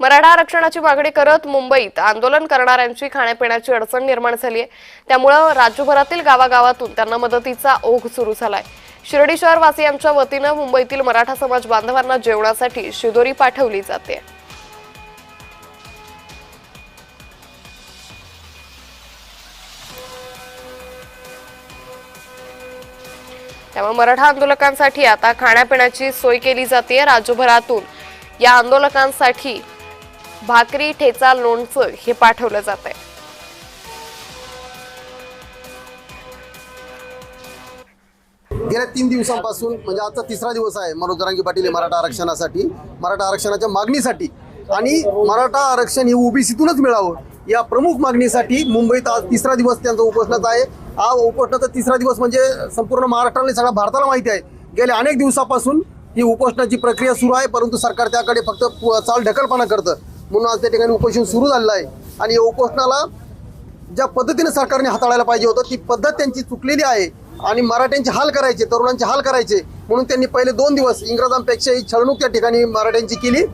मराठा आरक्षणाची मागणी करत मुंबईत आंदोलन करणाऱ्यांची खाण्यापिण्याची अडचण निर्माण झाली आहे त्यामुळं राज्यभरातील गावागावातून त्यांना मदतीचा ओघ सुरू झालाय. शिर्डी शहरवासियांच्या वतीनं मुंबईतील मराठा समाज बांधवांना जेवणासाठी शिदोरी पाठवली जाते. त्यामुळे मराठा आंदोलकांसाठी आता खाण्यापिण्याची सोय केली जाते राज्यभरातून. या आंदोलकांसाठी भाकरी ठेचा लोणचं हे पाठवलं जात आहे. गेल्या तीन दिवसांपासून म्हणजे आजचा तिसरा दिवस आहे मनोज जरांगी पाटील हे मराठा आरक्षणासाठी मराठा आरक्षणाच्या मागणीसाठी. आणि मराठा आरक्षण हे ओबीसीतूनच मिळावं या प्रमुख मागणीसाठी मुंबईत आज तिसरा दिवस त्यांचा उपोषणाचा आहे. हा उपोषणाचा तिसरा दिवस म्हणजे संपूर्ण महाराष्ट्राला सगळ्या भारताला माहिती आहे. गेल्या अनेक दिवसापासून ही उपोषणाची प्रक्रिया सुरू आहे परंतु सरकार त्याकडे फक्त चाल ढकलपणा करतं. म्हणून आज त्या ठिकाणी उपोषण सुरू झालेलं आहे. आणि या उपोषणाला ज्या पद्धतीने सरकारने हाताळायला पाहिजे होतं ती पद्धत त्यांची चुकलेली आहे. आणि मराठ्यांचे हाल करायचे तरुणांचे हाल करायचे म्हणून त्यांनी पहिले दोन दिवस इंग्रजांपेक्षाही छळणूक त्या ठिकाणी मराठ्यांची केली.